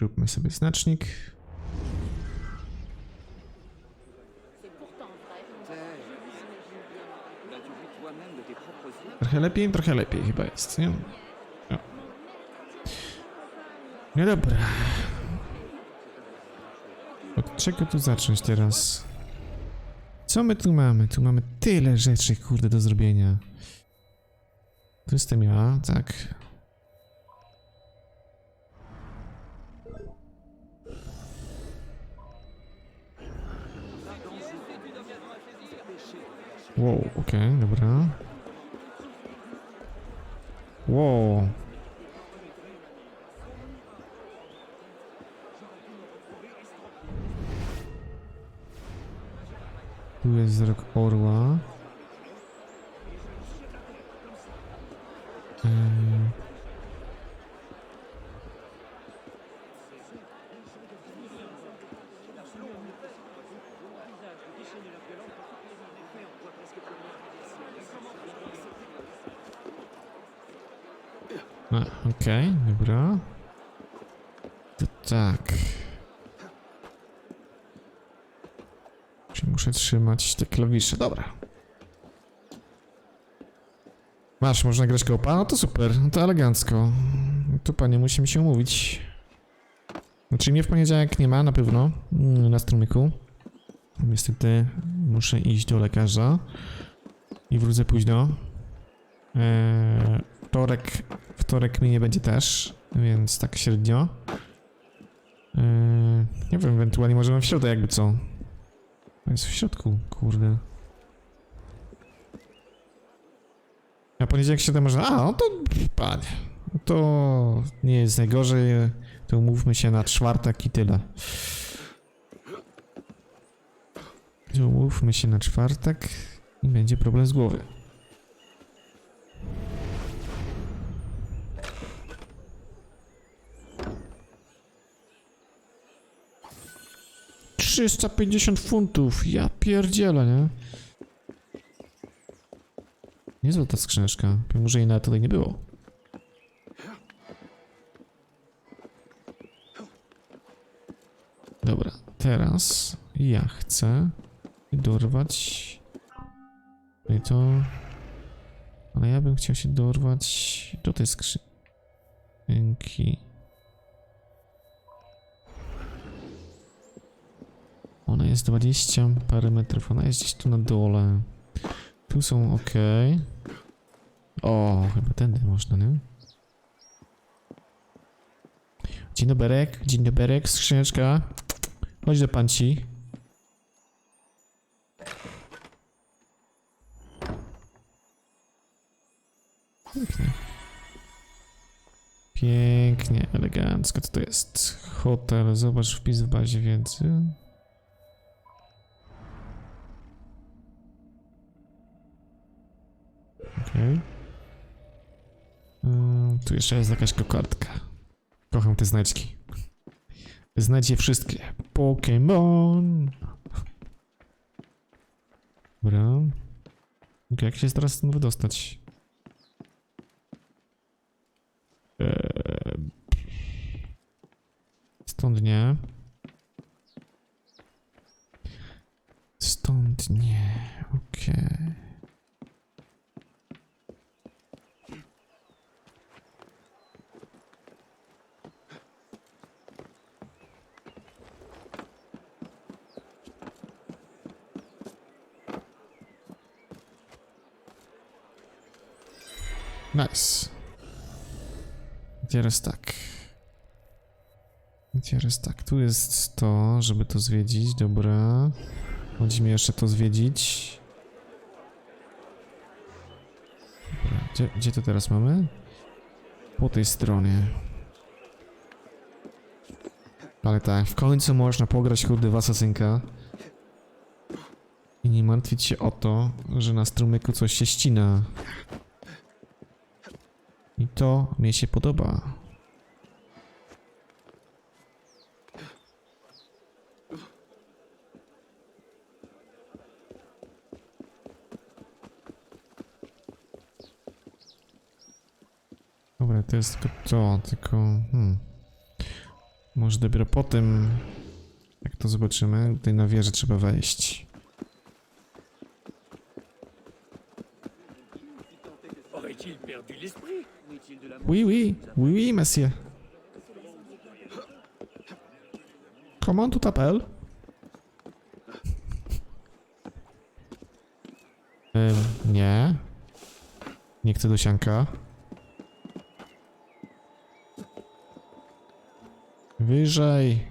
Róbmy sobie znacznik. Trochę lepiej, trochę lepiej chyba jest, nie? No, no dobra. Od czego tu zacząć teraz? Co my tu mamy? Tu mamy tyle rzeczy, kurde, do zrobienia. Tu jestem ja, tak. Wow, okej, dobra. Wow. Tu jest wzrok orła. Trzymać te klawisze? Dobra. Masz, można grać kopa? No to super, no to elegancko. Tu panie, musimy się umówić. Znaczy mnie w poniedziałek nie ma, na pewno, mm, na strumyku. Niestety muszę iść do lekarza i wrócę późno. Eee, wtorek, wtorek mi nie będzie też, więc tak średnio. Eee, nie wiem, ewentualnie możemy w środę jakby co. Jest w środku, kurde. A poniedziałek środę można... A, no to panie. no To nie jest najgorzej. To umówmy się na czwartek i tyle. Umówmy się na czwartek i będzie problem z głowy. Trzysta pięćdziesiąt funtów, ja pierdzielę, nie? Niezła ta skrzyneczka, może jej nawet tutaj nie było. Dobra, teraz ja chcę dorwać no i to... Ale ja bym chciał się dorwać do tej skrzynki. Jest 20 parę metrów, ona jest gdzieś tu na dole. Tu są ok. O, chyba tędy można, nie? Dzień doberek, dzień doberek, skrzyneczka. Chodź do panci. Pięknie. Pięknie, elegancko. Co to jest? Hotel, zobacz wpis w bazie wiedzy. Okej. Ym, tu jeszcze jest jakaś kokardka. Kocham te znaczki. Znajdź je wszystkie. Pokémon! Dobra. Okay, jak się teraz stąd wydostać? Eee, Stąd nie. Stąd nie. Okej. Nice. I Teraz tak. Teraz tak, tu jest to, żeby to zwiedzić, dobra. Chodzimy jeszcze to zwiedzić. Dobra, gdzie, gdzie to teraz mamy? Po tej stronie. Ale tak, w końcu można pograć kurde w asasynka. I nie martwić się o to, że na strumyku coś się ścina. I to mnie się podoba. Dobra, to jest tylko to, tylko... Hmm. Może dopiero potem, jak to zobaczymy, tutaj na wieżę trzeba wejść. Oui, oui, oui, oui, monsieur. Comment tu t'appelles? Nie. Nie chcę do sianka. Wyżej.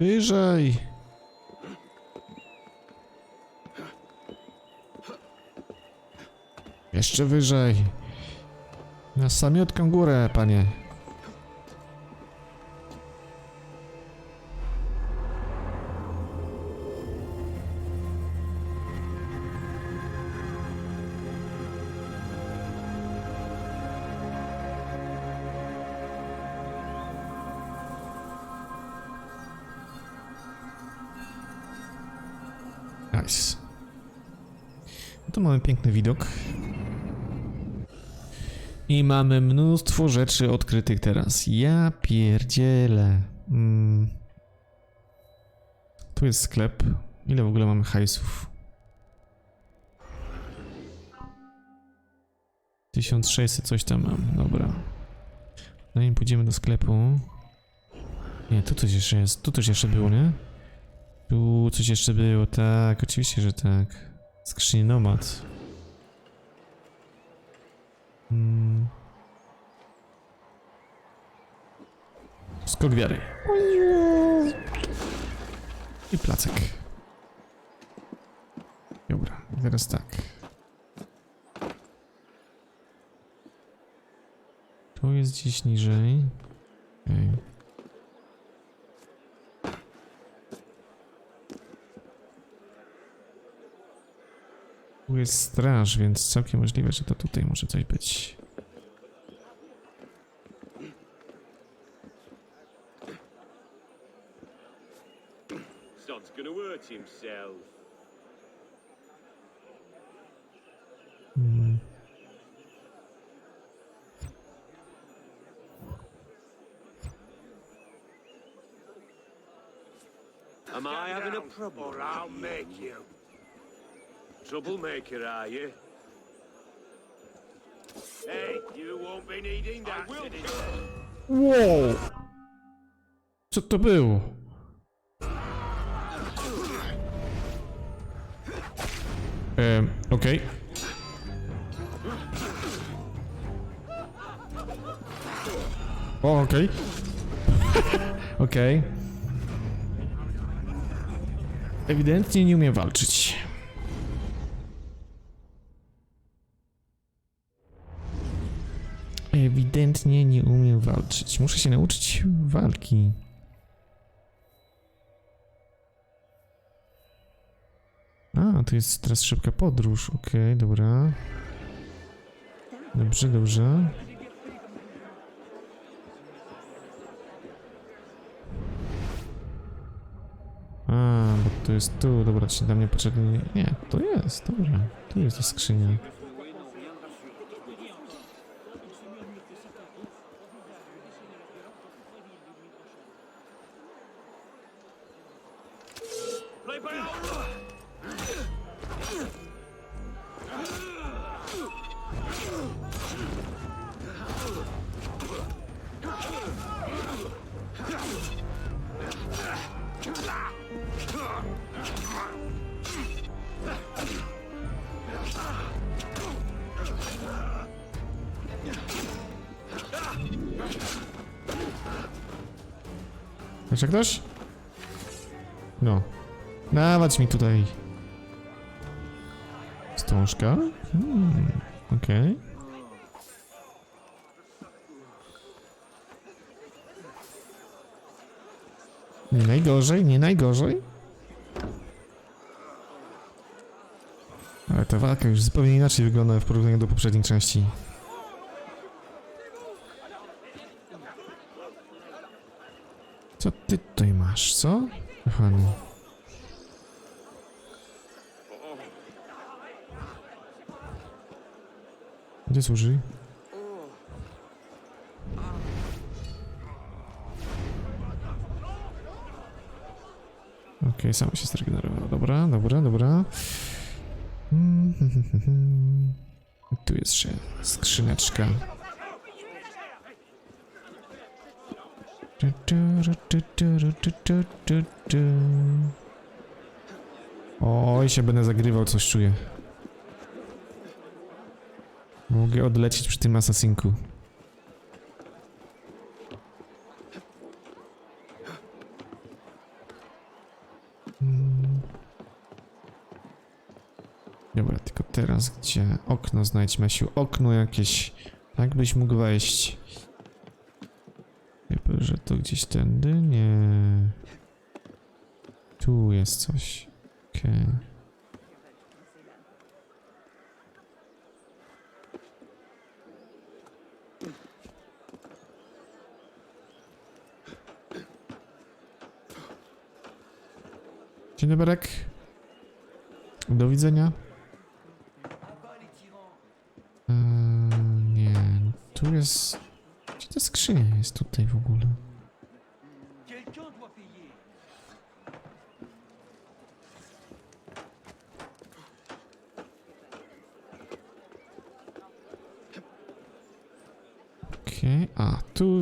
Wyżej. Jeszcze wyżej. Na samiutką górę, panie. No to mamy piękny widok. I mamy mnóstwo rzeczy odkrytych teraz. Ja pierdzielę. Mm. Tu jest sklep. Ile w ogóle mamy hajsów? 1600 coś tam mam, dobra. Zanim pójdziemy do sklepu. Nie, tu coś jeszcze jest. Tu coś jeszcze było, nie? Tu coś jeszcze było, tak, oczywiście, że tak. Skrzyni nomad. Mm. Skok wiary. I placek. Dobra, teraz tak. Tu jest gdzieś niżej. Okej. Tu jest straż, więc całkiem możliwe, że to tutaj może coś być. Hmm. Am I having a problem? Or I'll make you. Troublemaker, are you? Hey, you won't be needing that. I will. Wow! Co to było? Ehm, okej. O, okej. Okej. Ewidentnie nie umiem walczyć. Ewidentnie nie umiem walczyć. Muszę się nauczyć walki. A, to jest teraz szybka podróż. Okej, dobra. Dobrze, dobrze. A, bo to jest tu, dobra, czy dla mnie potrzebny... Nie, to jest, dobra. Tu jest ta skrzynia. Jeszcze ktoś? No. Dawać mi tutaj. Wstążka? Hmm, okej. Nie najgorzej, nie najgorzej. Ale ta walka już zupełnie inaczej wygląda w porównaniu do poprzedniej części. Co ty tutaj masz, co? Kochani. nie służy. Okej, okay, sama się zregenerowała. Dobra, dobra, dobra. Hmm, tu jest jeszcze skrzyneczka. Oj, się będę zagrywał, coś czuję. Mogę odlecieć przy tym asasinku. Mm. Dobra, tylko teraz gdzie? Okno znajdź, Mesiu. Okno jakieś. Tak byś mógł wejść. Chyba, że to gdzieś tędy? Nie. Tu jest coś. Okej. Dzień. Do widzenia. Eee, nie, tu jest... Gdzie ta skrzynia jest tutaj w ogóle? Okej, a tu...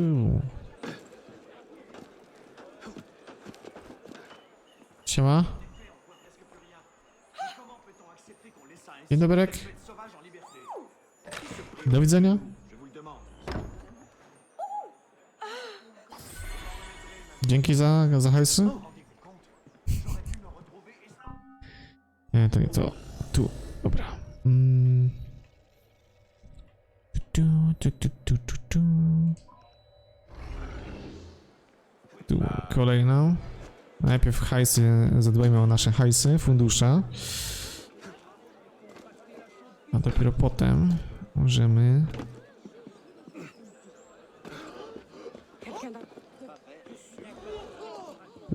Siema. Dobry. Do widzenia. Dzięki za, za hajsy. Nie, to nie to. Tu, dobra. Mm. Tu. Tu, kolejną. Najpierw hajsy, zadbajmy o nasze hajsy, fundusze. A dopiero potem możemy...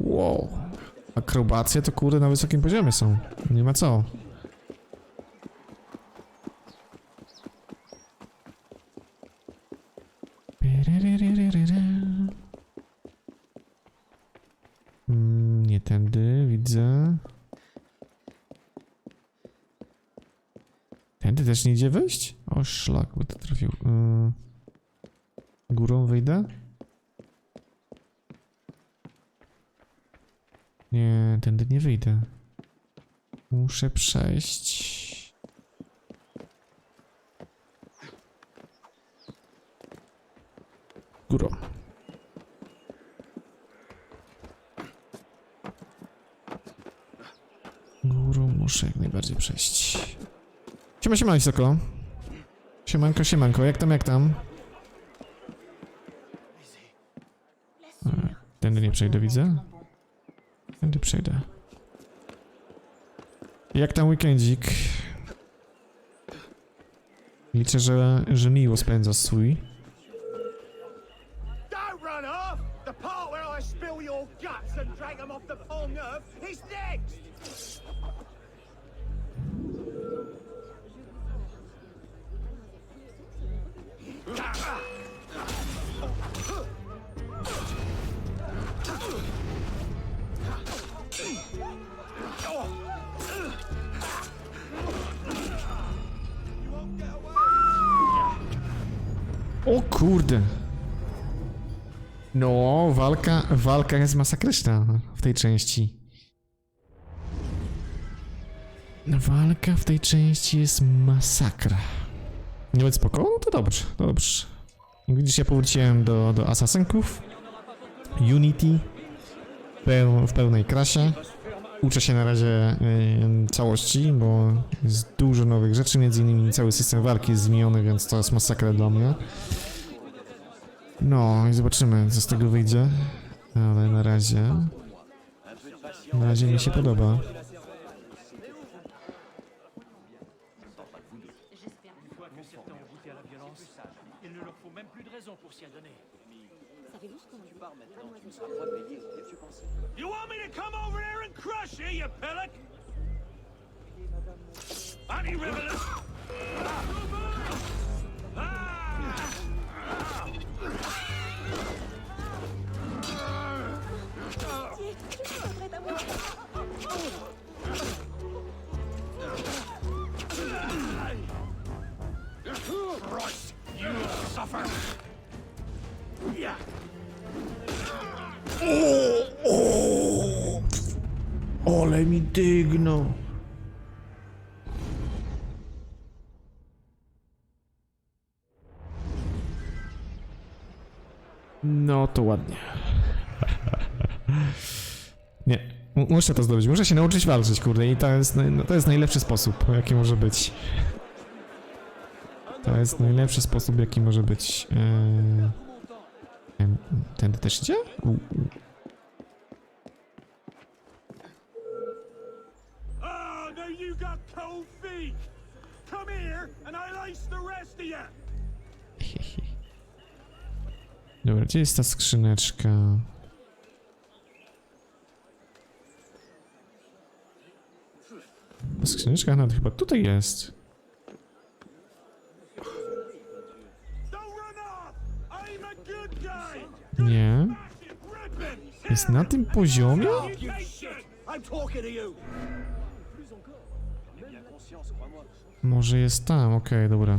Wow. Akrobacje to kurde na wysokim poziomie są. Nie ma co. Mm, Nie tędy, widzę. Tędy też nie idzie wejść? O szlak, bo to trafił. Yy. Górą wyjdę? Nie, tędy nie wyjdę. Muszę przejść. Górą. Górą muszę jak najbardziej przejść. Siema, siema, wysoko. Siemanko, siemanko, jak tam, jak tam? Tędy nie przejdę, widzę. Tędy przejdę. Jak tam weekendzik? Liczę, że, że miło spędza swój. Don't run off! The part where I spill your guts and drag them off the pole nerve is next! O kurde! No, walka, walka jest masakryczna w tej części. Walka w tej części jest masakra. Nie być spoko? No to dobrze, dobrze. Widzisz, ja powróciłem do, do Assassinków. Unity. Peł, w pełnej krasie. Uczę się na razie całości, bo jest dużo nowych rzeczy, między innymi cały system walki jest zmieniony, więc to jest masakra dla mnie. No i zobaczymy, co z tego wyjdzie. Ale na razie... Na razie mi się podoba. Il ne leur faut même plus de raison pour s'y adonner. You want me to come over there and crush you, you pellet? Honey, revelous! You suffer! Yeah! Ole mi dygno. No to ładnie. Nie, mu- muszę to zdobyć. Muszę się nauczyć walczyć, kurde. I to jest, no, to jest najlepszy sposób, jaki może być. To jest najlepszy sposób, jaki może być. Eee... Tędy też idzie? U. Ah. Dobra, gdzie jest ta skrzyneczka? Skrzyneczka nawet chyba tutaj jest. Nie. Jest na tym poziomie? Może jest tam, okej, dobra.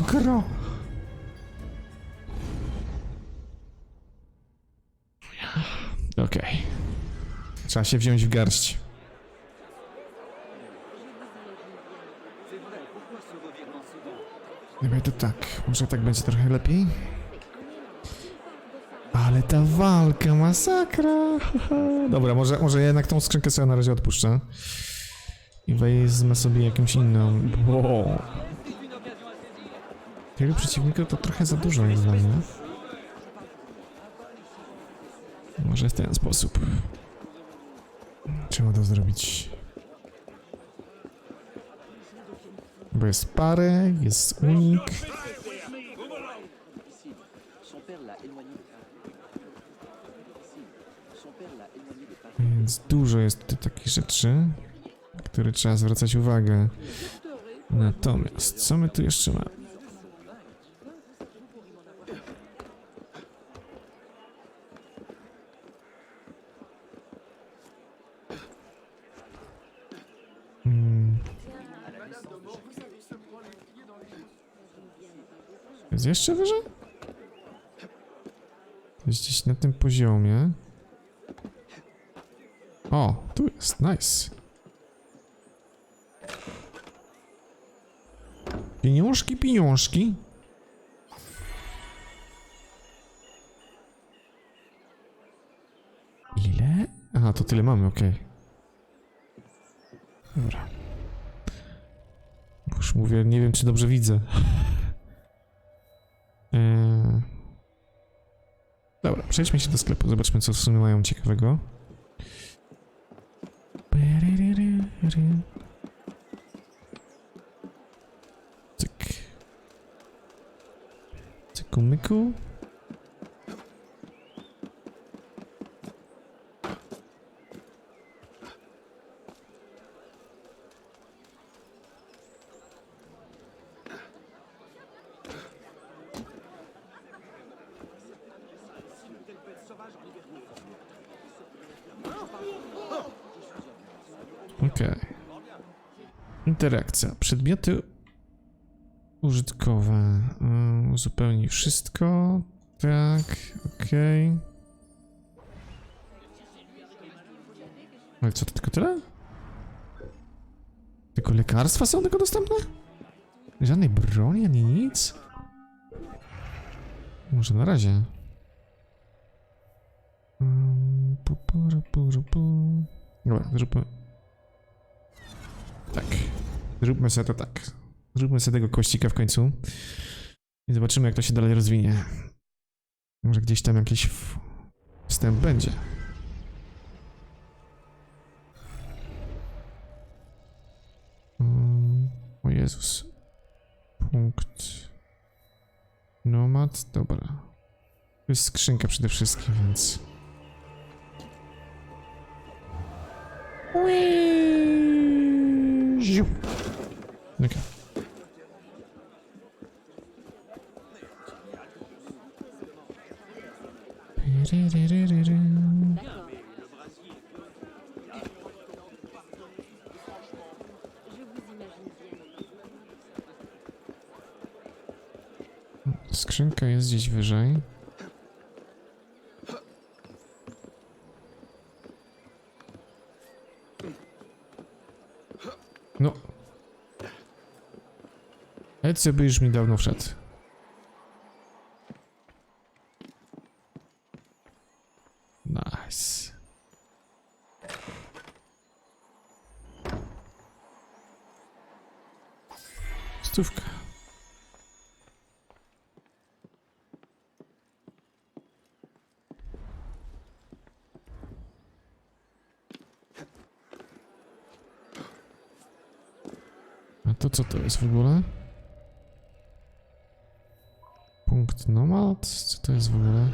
Masakra! Okej. Trzeba się wziąć w garść. Chyba to tak, może tak będzie trochę lepiej. Ale ta walka, masakra! Dobra, może, może jednak tą skrzynkę sobie na razie odpuszczę. I wezmę sobie jakąś inną. Wow. Tylu przeciwników to trochę za dużo jest dla mnie. Może w ten sposób. Trzeba to zrobić. Bo jest parę, jest unik. Więc dużo jest tutaj takich rzeczy, które trzeba zwracać uwagę. Natomiast, co my tu jeszcze mamy? Jeszcze wyżej? Jest gdzieś na tym poziomie. O, tu jest, nice. Pieniążki, pieniążki. Ile? Aha, to tyle mamy, okej. Dobra. Już mówię, nie wiem, czy dobrze widzę. Przejdźmy się do sklepu, zobaczmy, co w sumie mają ciekawego. Cyk. Cyku myku. Okej. Interakcja. Przedmioty użytkowe. Yy, Uzupełnij wszystko. Tak, okej. Ale co, to tylko tyle? Tylko lekarstwa są tego dostępne? Żadnej broni ani nic? Może na razie. Mm. Dobra, zróbmy. Zróbmy sobie to tak. Zróbmy sobie tego kościka w końcu. I zobaczymy, jak to się dalej rozwinie. Może gdzieś tam jakiś wstęp będzie. Mm, O Jezus. Punkt. Nomad, dobra. To jest skrzynka przede wszystkim, więc... Ziu. Okej. Bien. Skrzynka jest gdzieś wyżej. No. Ezio by już mi dawno wszedł. Nice. Stówka. A to co to jest w ogóle? Nomad? Co to jest w ogóle?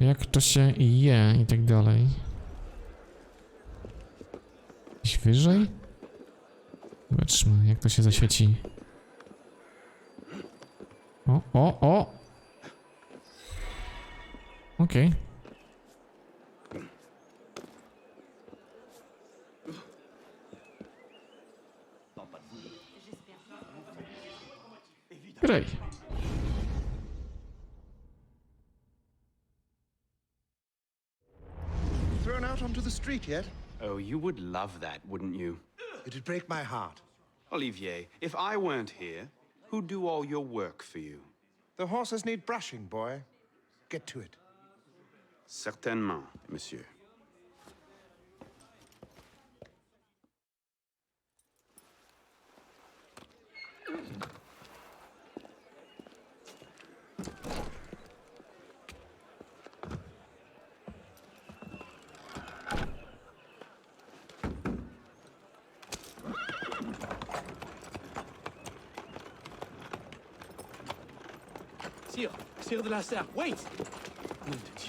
Jak to się je i tak dalej? Gdzieś wyżej? Zobaczmy, jak to się zaświeci. O, o, o! Okej. Graj. Yet? Oh, you would love that, wouldn't you? It'd break my heart. Olivier, if I weren't here, who'd do all your work for you? The horses need brushing, boy. Get to it. Certainement, monsieur.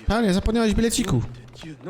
Panie, zapomniałeś bileciku. Non